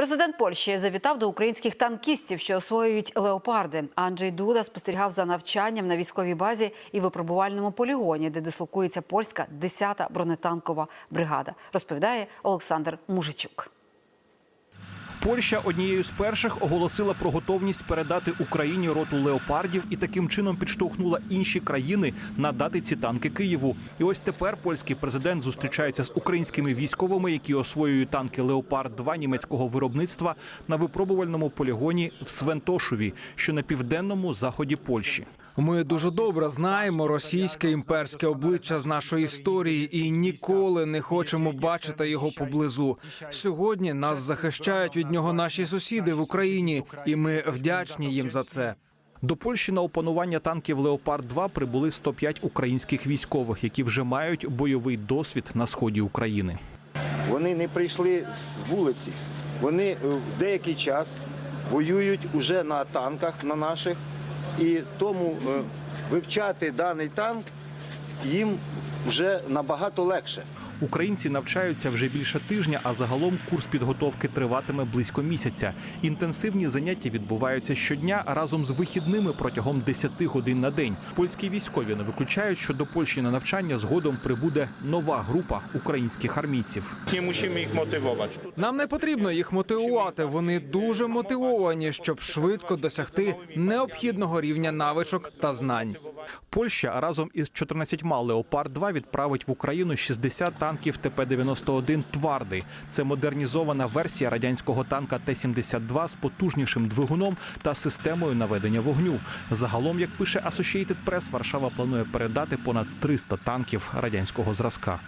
Президент Польщі завітав до українських танкістів, що освоюють леопарди. Анджей Дуда спостерігав за навчанням на військовій базі і випробувальному полігоні, де дислокується польська 10-та бронетанкова бригада. Розповідає Олександр Мужичук. Польща однією з перших оголосила про готовність передати Україні роту леопардів і таким чином підштовхнула інші країни надати ці танки Києву. І ось тепер польський президент зустрічається з українськими військовими, які освоюють танки Леопард 2 німецького виробництва на випробувальному полігоні в Свентошові, що на південному заході Польщі. Ми дуже добре знаємо російське імперське обличчя з нашої історії і ніколи не хочемо бачити його поблизу. Сьогодні нас захищають від нього наші сусіди в Україні, і ми вдячні їм за це. До Польщі на опанування танків Леопард 2 прибули 105 українських військових, які вже мають бойовий досвід на сході України. Вони не прийшли з вулиці. Вони е, в деякий час воюють уже на танках на наших, і тому е, вивчати даний танк їм вже набагато легше. Українці навчаються вже більше тижня, а загалом курс підготовки триватиме близько місяця. Інтенсивні заняття відбуваються щодня разом з вихідними протягом 10 годин на день. Польські військові не виключають, що до Польщі на навчання згодом прибуде нова група українських армійців. Нам не потрібно їх мотивувати. Вони дуже мотивовані, щоб швидко досягти необхідного рівня навичок та знань. Польща разом із 14 Леопард 2 відправить в Україну 60 танків ТП-91 Тварди. Це модернізована версія радянського танка Т-72 з потужнішим двигуном та системою наведення вогню. Загалом, як пише Associated Press, Варшава планує передати понад 300 танків радянського зразка.